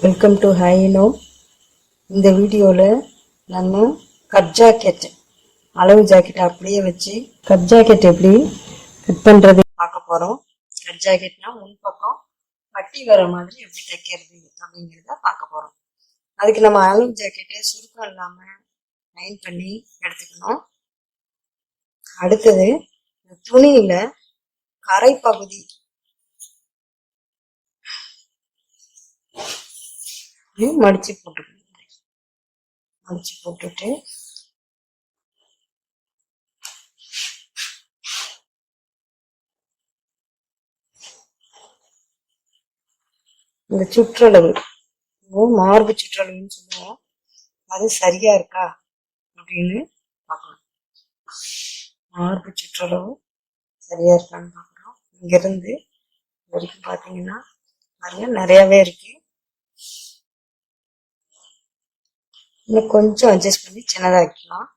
Welcome to ஹைனோ இந்த வீடியோவில் நம்ம கட் ஜாக்கெட் அளவு ஜாக்கெட் அப்படியே வச்சு கட் ஜாக்கெட் எப்படி கட் பண்ணுறது பார்க்க போகிறோம் கட் ஜாக்கெட்னா முன்பக்கம் பட்டி வர மாதிரி எப்படி தைக்கிறது அப்படிங்கிறத பார்க்க போகிறோம் அதுக்கு நம்ம அளவு ஜாக்கெட்டை சுருக்கம் இல்லாமல் லைன் பண்ணி எடுத்துக்கணும். அடுத்தது இந்த கரை பகுதி மடித்து மடிச்சு போட்டுக்கணும். மடிச்சு போட்டுட்டு இந்த சுற்றளவு மார்பு சுற்றளவுன்னு சொல்லுவோம் அது சரியா இருக்கா அப்படின்னு பார்க்கணும். மார்பு சுற்றளவு சரியா இருக்கான்னு பார்க்கணும். இங்கிருந்து இது வரைக்கும் பார்த்தீங்கன்னா பாருங்க நிறையவே இருக்கு. இன்னும் கொஞ்சம் அட்ஜஸ்ட் பண்ணி சின்னதா வைக்கலாம்.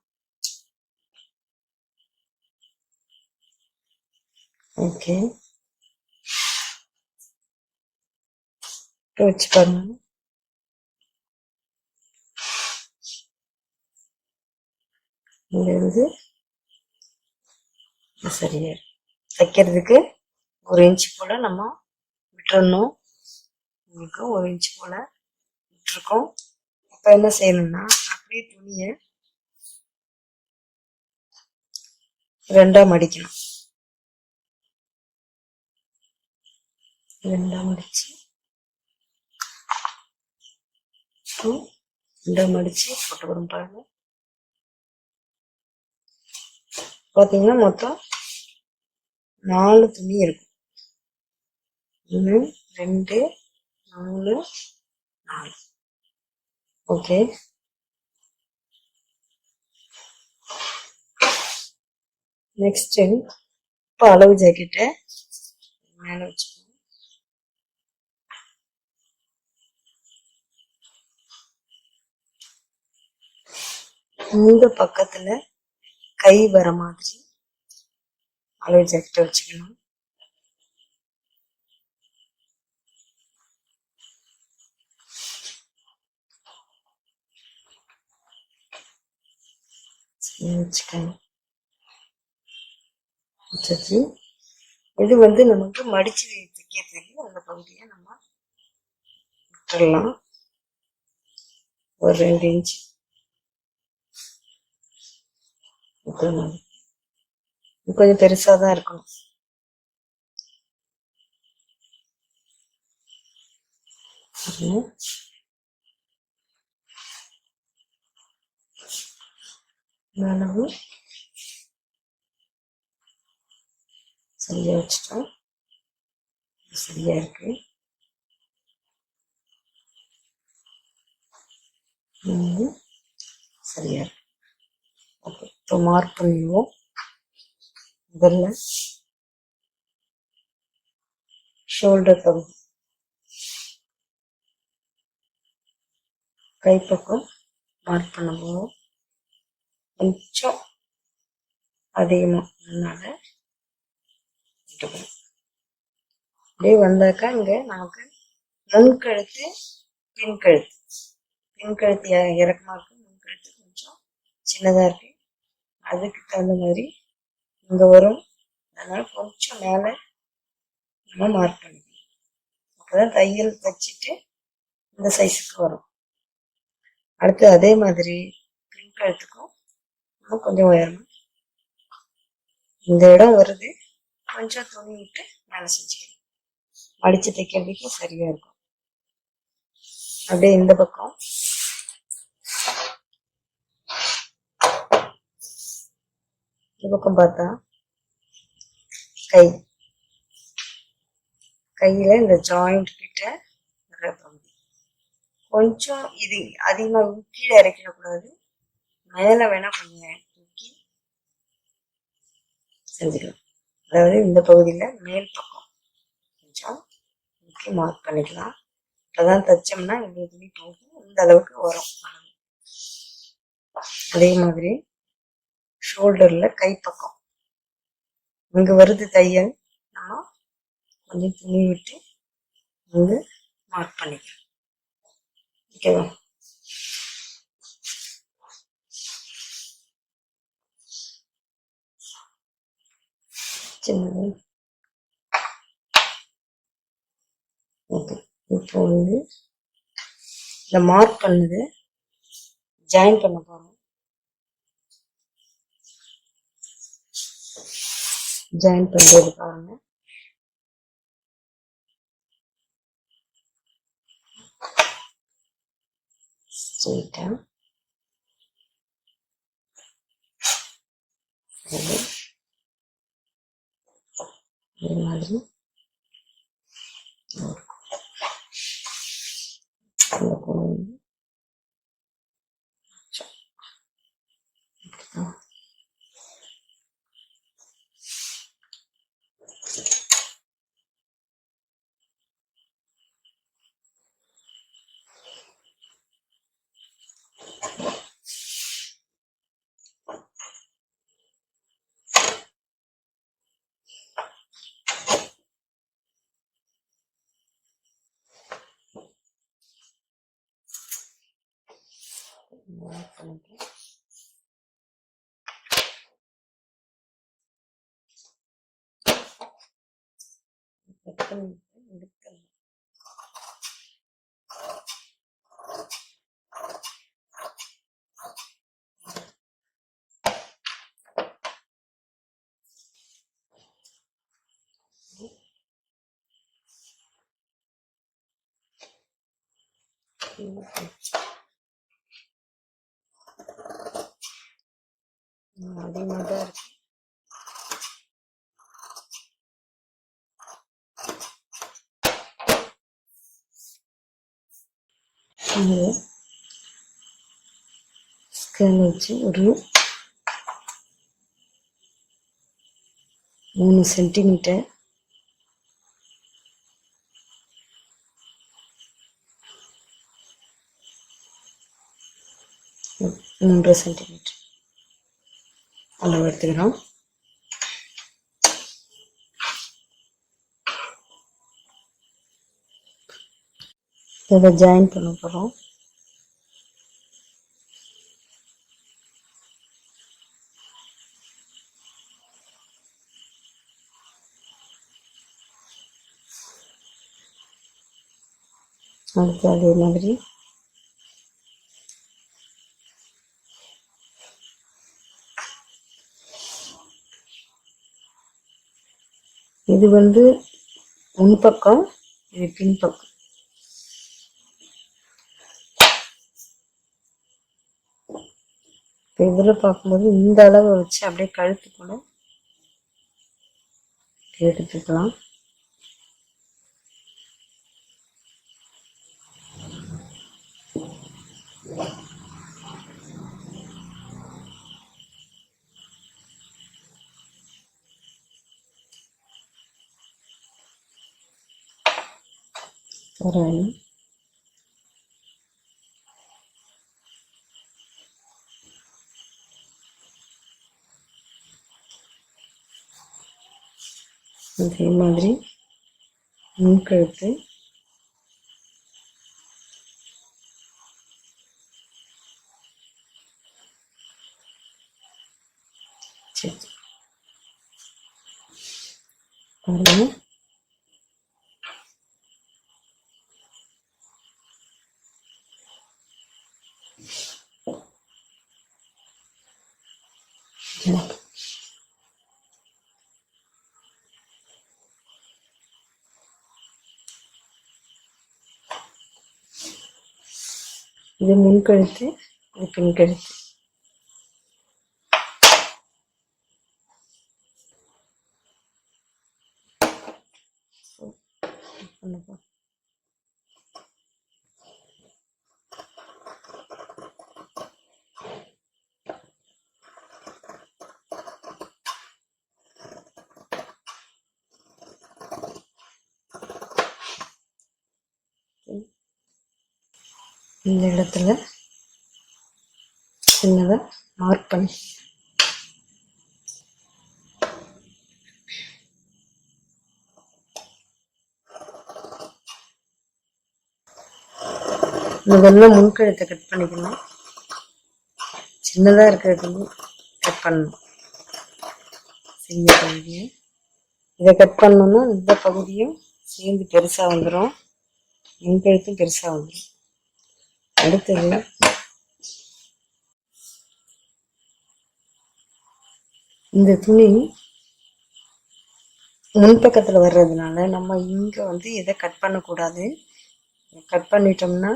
ஓகே வச்சு பாருங்க. இங்கிருந்து சரியா தைக்கிறதுக்கு ஒரு இன்ச் போல நம்ம விட்டுறணும். உங்களுக்கு ஒரு இன்ச் போல விட்டுருக்கோம். இப்ப என்ன செய்யணும்னா அப்படியே துணியை ரெண்டா மடிக்கணும். ரெண்டா மடிச்சு இப்போ ரெண்டா மடிச்சு போட்டுக்கிறோம் பாருங்க. பாத்தீங்கன்னா மொத்தம் நாலு துணி இருக்கும். ஒன்று ரெண்டு நாலு நாலு. ஓகே நெக்ஸ்ட் இப்போ அளவு ஜாக்கெட்டை மேலே வச்சுக்கோங்க. இந்த பக்கத்துல கை வர மாதிரி அளவு ஜாக்கெட்டை வச்சுக்கணும் வச்சுக்கணும் வச்சாச்சு. இது வந்து நமக்கு மடிச்சு தைக்கிறதுக்கு அந்த பகுதியை நம்ம விட்டுடலாம் ஒரு ரெண்டு இன்ச் கொஞ்சம் பெருசா தான் இருக்கணும். பாருங்க. இந்த அளவு சரியா வச்சுட்டோம். சரியா இருக்கு. சரியா இருக்கு. ஓகே இப்போ மார்க் பண்ணிடுவோம். முதல்ல ஷோல்டர் பகுதி கைப்பக்கம் மார்க் பண்ண போவோம் கொஞ்சம் அதிகமாக அதனால அப்படியே வந்தாக்கா இங்க நமக்கு முன் கழுத்து பின் கழுத்து பின் கழுத்து இறக்கமா இருக்கு. முன் கழுத்து கொஞ்சம் சின்னதா இருக்கு. அதுக்கு தகுந்த மாதிரி இங்க வரும். அதனால கொஞ்சம் மேல நம்ம மார்க் பண்ணிக்கணும். அப்பதான் தையல் தைச்சிட்டு இந்த சைஸுக்கு வரும். அடுத்து அதே மாதிரி பின் கழுத்துக்கும் இன்னும் கொஞ்சம் உயரணும் இந்த இடம் வருது. கொஞ்சம் துணி விட்டு மேலே செஞ்சுக்கணும் மடிச்சு தைக்கிறதுக்கு சரியா இருக்கும். அப்படியே இந்த பக்கம். இந்த பக்கம் பார்த்தா கை. கையில இந்த ஜாயிண்ட் கிட்ட வர்ற பகுதி. கொஞ்சம் இது அதிகமாக கீழே இறக்கிடக்கூடாது. மேல வேணா கொஞ்சம் தூக்கி செஞ்சுக்கலாம். அதாவது இந்த பகுதியில மேல் பக்கம் கொஞ்சம் தூக்கி மார்க் பண்ணிக்கலாம். அப்பதான் தைச்சோம்னா இந்த துணி போகும் இந்த அளவுக்கு வரும். அதே மாதிரி ஷோல்டர்ல கைப்பக்கம். இங்க வருது தையல். நம்ம கொஞ்சம் துணி விட்டு வந்து மார்க் பண்ணிக்கலாம். ஓகேவா? சின்னது. ஓகே இப்போ வந்து இந்த மார்க் பண்ணது. ஜாயின் பண்ண போறோம். ஜாயின் பண்ணுறது பாருங்க. ஸ்ட்ரெயிட்டா இது இது மாதிரி இந்த கோடு வந்து இப்படிதான். மார்க் பண்ணிட்டு கட் பண்ணிட்டு எடுக்கணும் அதே மாதிரி தான் இருக்கு அது ஸ்கேல் வச்சு ஒரு மூணு சென்டிமீட்டர் மூன்று சென்டிமீட்டர் அளவு எடுத்துக்கிறோம். இதை ஜாயின் பண்ண போகிறோம் அடுத்து அதே மாதிரி. இது வந்து முன்பக்கம் இது பின்பக்கம் இதில் பார்க்கும்போது இந்த அளவை வச்சு அப்படியே கழுத்து கூட எடுத்துக்கலாம் ஒரு அதே மாதிரி முன்கழுத்து சரி பாருங்க இது முன்கழுத்து இது பின்கழுத்து இந்த இடத்துல சின்னதாக மார்க் பண்ணி. முதல்ல வெள்ளம் முன்கழுத்தை கட் பண்ணிக்கணும். சின்னதாக இருக்கிறதுக்கு கட் பண்ணணும். சின்ன பகுதியை. இதை கட் பண்ணோம்னா இந்த பகுதியும் சேர்ந்து பெருசாக வந்துடும் முன்கழுத்தும் பெருசாக வந்துடும் அடுத்தது. இந்த துணி முன்பக்கத்தில் வர்றதுனால நம்ம இங்கே வந்து இதை கட் பண்ணக்கூடாது. கட் பண்ணிட்டோம்னா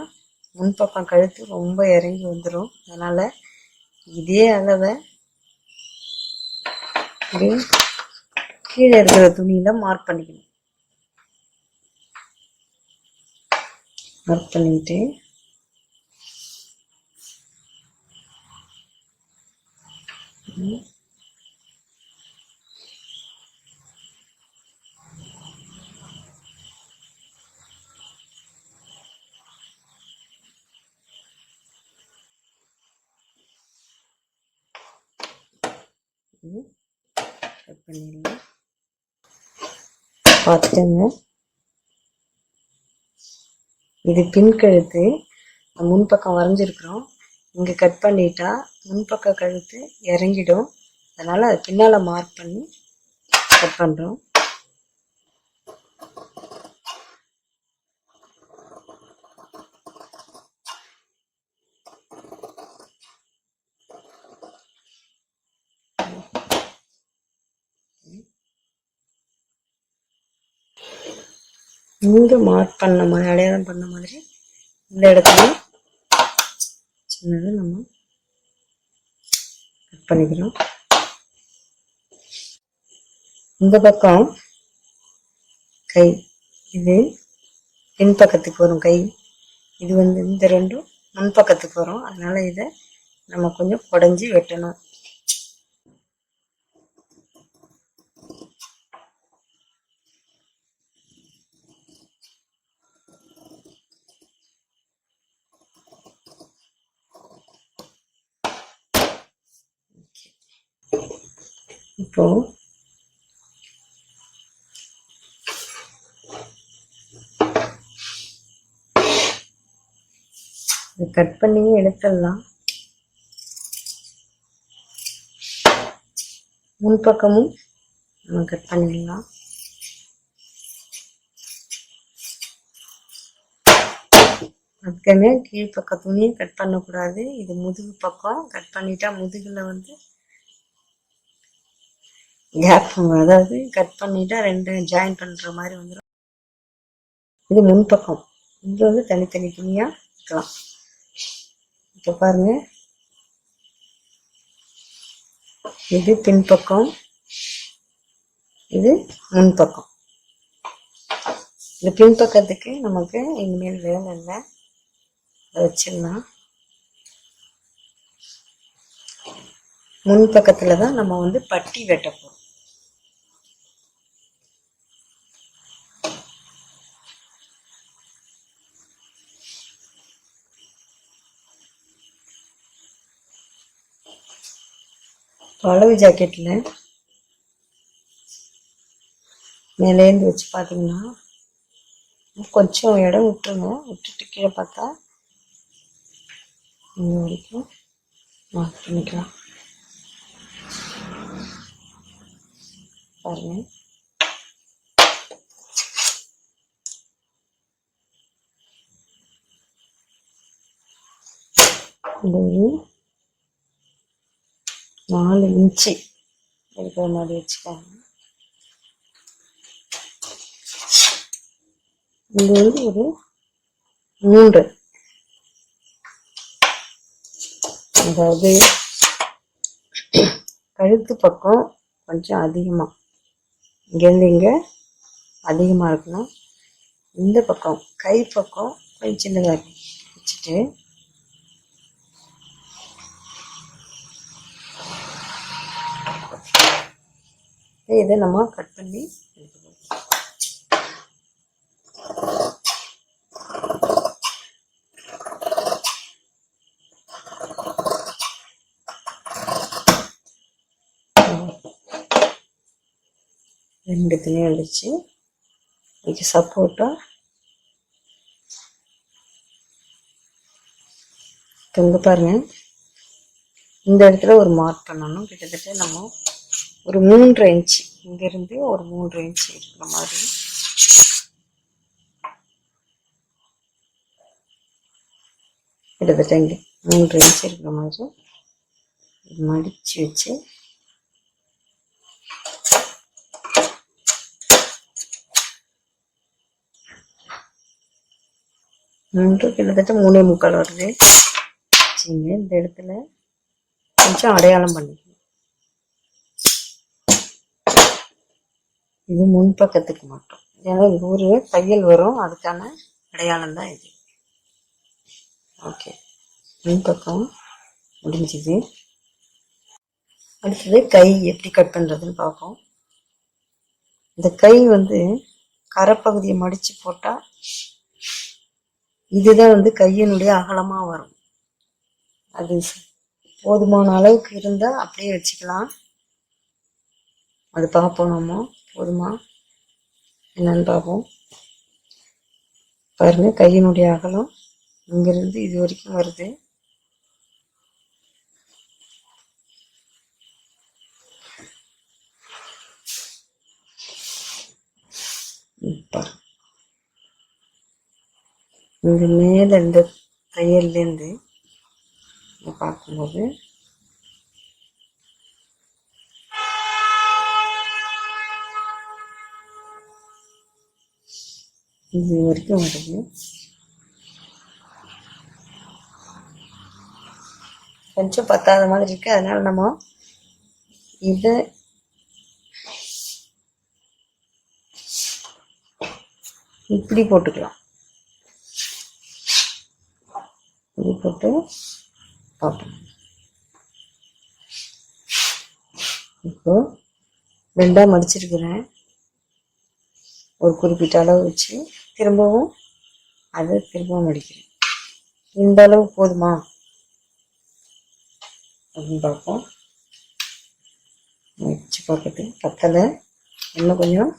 முன்பக்கம் கழுத்து ரொம்ப இறங்கி வந்துடும் அதனால் இதே அளவை கீழே இருக்கிற துணியில் மார்க் பண்ணிக்கணும். மார்க் பண்ணிக்கிட்டு ம். இது கட் பண்ணிடலாம் பார்த்துங்க இது பின் கழுத்து. முன்பக்கம் வரைஞ்சிருக்கிறோம். இங்கே கட் பண்ணிட்டா முன்பக்க கழுத்து இறங்கிடும். அதனால் அது பின்னால் மார்க் பண்ணி கட் பண்ணுறோம் இங்கே மார்க் பண்ண மாதிரி அடையாளம் பண்ண மாதிரி இந்த இடத்துல சின்னதாக நம்ம கட் பண்ணிக்கிறோம். இந்த பக்கம் கை இது பின்பக்கத்துக்கு வரும் கை. இது வந்து இந்த ரெண்டும் முன்பக்கத்துக்கு வரும். அதனால இதை நம்ம கொஞ்சம் குடஞ்சி வெட்டணும் இப்போ இது கட் பண்ணி எடுத்துடலாம். முன்பக்கமும் நம்ம கட் பண்ணிடலாம். அதுக்கமே கீழ்ப்பக்க துணியும் கட் பண்ணக்கூடாது. இது முதுகு பக்கம். கட் பண்ணிட்டா முதுகில் வந்து கேப் அதாவது கட் பண்ணிட்டா ரெண்டு ஜாயின் பண்ணுற மாதிரி வந்துடும் இது முன்பக்கம் இங்கே வந்து தனித்தனி துணியாக இருக்கலாம். இப்போ பாருங்க. இது பின்பக்கம். இது முன்பக்கம். இந்த பின்பக்கத்துக்கு நமக்கு இனிமேல் வேலை இல்லை அதை வச்சிடலாம். முன்பக்கத்தில் தான் நம்ம வந்து பட்டி வெட்ட போகிறோம் அளவு ஜாக்கெட்டில் மேலேந்து வச்சு பார்த்தீங்கன்னா கொஞ்சம் இடம் விட்டுருங்க. விட்டுட்டு கீழே பார்த்தா இங்கே வரைக்கும் மார்க் பண்ணிக்கலாம். பாருங்க. இது நாலு இன்ச்சு. இருக்கிற மாதிரி வச்சுக்கோங்க. இது வந்து ஒரு மூன்று. அதாவது கழுத்து பக்கம் கொஞ்சம் அதிகமாக இங்கேருந்து இங்கே அதிகமாக இருக்கணும். இந்த பக்கம் கை பக்கம் கொஞ்சம் சின்னதாக இருக்கும் வச்சுட்டு இதை நம்ம கட் பண்ணி எடுத்துக்கணும் ரெண்டு துணியும் வந்துச்சு. இதுக்கு சப்போர்ட்டாக தொங்க பாருங்க. இந்த இடத்துல ஒரு மார்க் பண்ணணும். கிட்டத்தட்ட நம்ம ஒரு மூன்று இன்ச்சு இங்கேருந்து ஒரு மூன்று இன்ச்சு இருக்கிற மாதிரி. கிட்டத்தட்ட இங்கே மூன்று இன்ச்சு இருக்கிற மாதிரி. மடித்து வச்சு. மூன்று கிட்டத்தட்ட மூணே முக்கால் வருது. வச்சுங்க இந்த இடத்துல கொஞ்சம் அடையாளம் பண்ணி. இது முன்பக்கத்துக்கு மட்டும். ஏன்னா இது ஒரு தையல் வரும். அதுக்கான அடையாளம் தான் இது. ஓகே. முன்பக்கம் முடிஞ்சுது. அடுத்தது கை எப்படி கட் பண்ணுறதுன்னு பார்ப்போம். இந்த கை வந்து கரைப்பகுதியை மடித்து போட்டால் இதுதான் வந்து கையினுடைய அகலமாக வரும். அது போதுமான அளவுக்கு இருந்தால் அப்படியே வச்சுக்கலாம். அது பார்ப்போம் நம்ம. போதுமா? என்னன்னு பார்ப்போம். பாருங்க கையினுடைய அகலம் இங்கிருந்து இது வரைக்கும் வருது. பாருங்க. இங்க மேல இந்த தையல்லேருந்து பார்க்கும்போது இது வரைக்கும் வருது கொஞ்சம் பத்தாத மாதிரி இருக்கு. அதனால நம்ம இதை இப்படி போட்டுக்கலாம். இப்படி போட்டு பார்ப்போம் இப்போ ரெண்டாக மடிச்சிருக்கிறேன். ஒரு குறிப்பிட்ட அளவு வச்சு திரும்பவும் அதை திரும்பவும் அடிக்கிறேன் இந்த அளவு போதுமா? அப்படின்னு பார்ப்போம். மடித்து பார்க்கறது பத்தலை. இன்னும் கொஞ்சம்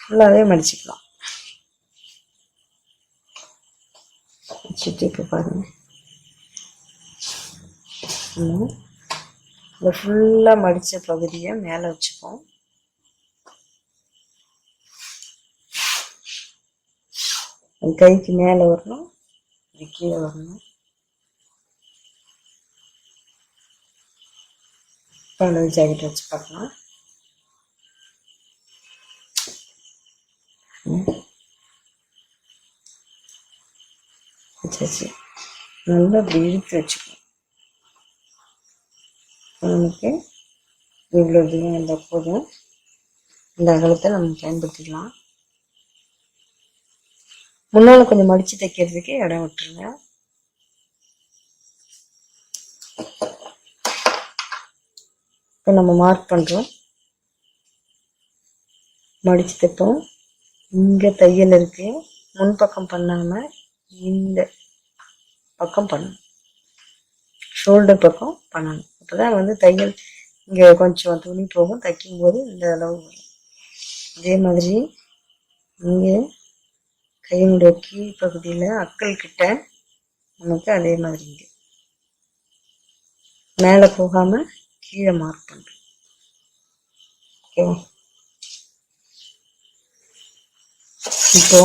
ஃபுல்லாகவே மடிச்சுக்கலாம். வச்சுட்டு இப்போ பாருங்கள் இந்த ஃபுல்லாக மடித்த பகுதியை மேலே வச்சுப்போம். கைக்கு மேலே வரணும் இது கீழே வரணும். பழம் ஜாக்கெட் வச்சு பார்க்கலாம். வச்சாச்சு நல்லா அப்படி இழுத்து வச்சுக்கணும். நமக்கு இவ்வளோ தூரம் இருந்தால் போதும். இந்த அகலத்தை நம்ம பயன்படுத்திக்கலாம். முன்னால் கொஞ்சம் மடித்து தைக்கிறதுக்கு இடம் விட்டுருங்க. இப்போ நம்ம மார்க் பண்ணுறோம் மடித்து தைப்போம். இங்கே தையல் இருக்கு. முன்பக்கம் பண்ணாமல் இந்த பக்கம் பண்ணணும். ஷோல்டர் பக்கம் பண்ணணும். அப்பதான் வந்து தையல் இங்கே கொஞ்சம் துணி போகும். தைக்கும்போது இந்த அளவு வரும். இதே மாதிரி இங்கே கையினுடைய கீழ் அக்கள் கிட்ட நமக்கு அதே மாதிரி இங்கே மேலே போகாம கீழே மார்க் பண்ணுறோம் ஓகேவா இப்போ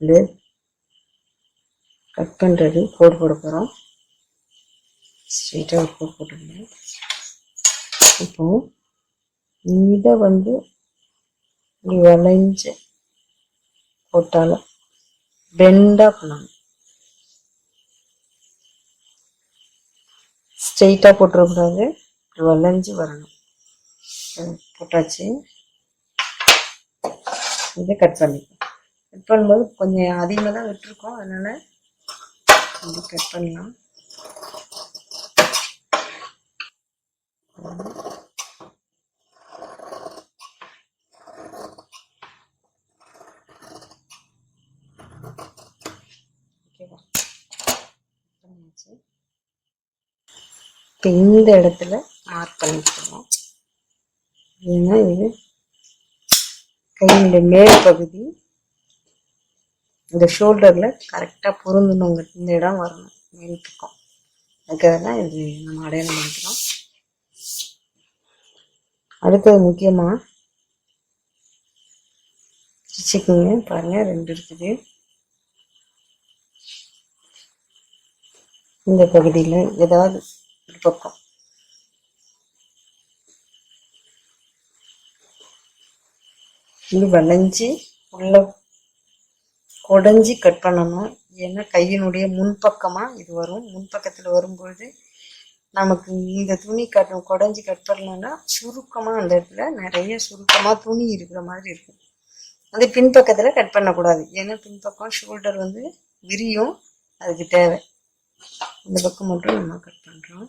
இது கட் பண்ணுறது கோடு போட போகிறோம் ஸ்ட்ரெயிட்டாக ஒரு கோடு போட்டுருந்தேன். இப்போ இதை வந்து இப்படி வளைஞ்சு போட்டாலும். பெண்டாக பண்ணணும் ஸ்ட்ரெயிட்டாக போட்டுறக்கூடாது. வளைஞ்சு வரணும். போட்டாச்சு. இதை கட் பண்ணிக்கலாம். கட் பண்ணும்போது கொஞ்சம் அதிகமாக தான் விட்டுருக்கோம். அதனால இது கட் பண்ணலாம் ஓகேவா பண்ணியாச்சு இப்போ இந்த இடத்துல மார்க் பண்ணிக்கிறோம் ஏன்னா இது கையினுடைய மேல் பகுதி இந்த ஷோல்டரில் கரெக்டாக பொருந்தணுங்க. இந்த இடம் வரணும். மேல் பக்கம். அதுக்காக தான் இது நம்ம அடையாளம் பண்ணிக்கிறோம் அடுத்தது முக்கியமாக பிரிச்சுக்குங்க பாருங்க ரெண்டு இருக்குது. இந்த பகுதியில் ஏதாவது ஒரு பக்கம் இது வளைஞ்சி உள்ள குடஞ்சி கட் பண்ணணும். ஏன்னா கையினுடைய முன்பக்கமாக இது வரும். முன்பக்கத்தில் வரும்பொழுது நமக்கு இந்த துணி கட் குடஞ்சி கட் பண்ணலன்னா சுருக்கமாக அந்த இடத்துல நிறைய சுருக்கமாக துணி இருக்கிற மாதிரி இருக்கும். அது பின்பக்கத்தில் கட் பண்ணக்கூடாது. ஏன்னா பின்பக்கம் ஷோல்டர் வந்து விரியும். அதுக்கு தேவை. இந்த பக்கம் மட்டும் நம்ம கட் பண்ணுறோம்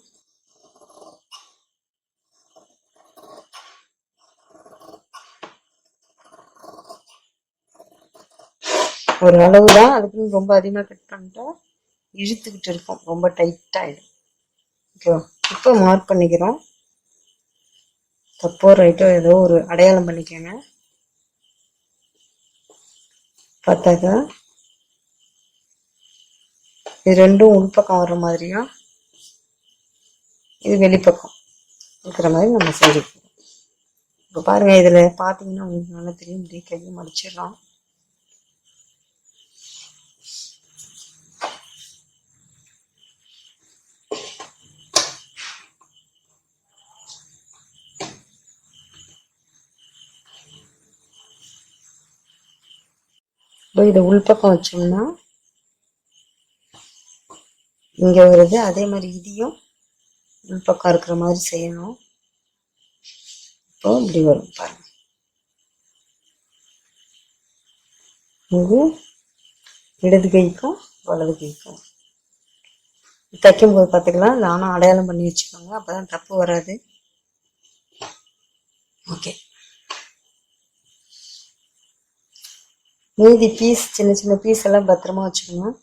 ஒரு அளவு தான் அதுக்குன்னு ரொம்ப அதிகமாக கட் பண்ணிட்டா இழுத்துக்கிட்டு இருக்கும். ரொம்ப டைட்டாகிடும் ஓகேவா இப்போ மார்க் பண்ணிக்கிறோம். தப்போ ரைட்டோ ஏதோ ஒரு அடையாளம் பண்ணிக்கோங்க. பார்த்தாக்கா? இது ரெண்டும் உள்பக்கம் வர்ற மாதிரியும் இது வெளிப்பக்கம் இருக்கிற மாதிரி நம்ம செஞ்சுக்கணும் இப்போ பாருங்கள் இதில் பார்த்தீங்கன்னா உங்களுக்கு நல்லா தெரியும். இப்படி கையை மடிச்சிடலாம். இதை உள்பக்கம் வச்சோம்னா இங்கே வருது. அதே மாதிரி இதையும் உள்பக்கம் இருக்கிற மாதிரி செய்யணும். இப்போ இப்படி வரும் பாருங்க. இது இடது கைக்கும் வலது கைக்கும். தைக்கும் போது பார்த்துக்கலாம் நானும் அடையாளம் பண்ணி வச்சுக்கோங்க. அப்பதான் தப்பு வராது. ஓகே. மீதி பீஸ் சின்ன சின்ன பீஸ் எல்லாம் பத்திரமா வச்சுக்கணும்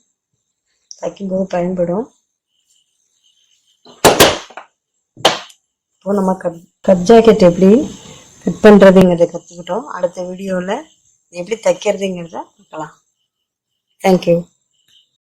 தைக்கும்போது பயன்படும். இப்போ நம்ம கட் கட் ஜாக்கெட் எப்படி கட் பண்ணுறதுங்கிறத கற்றுக்கிட்டோம் அடுத்த வீடியோவில் எப்படி தைக்கிறதுங்கிறத பார்க்கலாம். தேங்க்யூ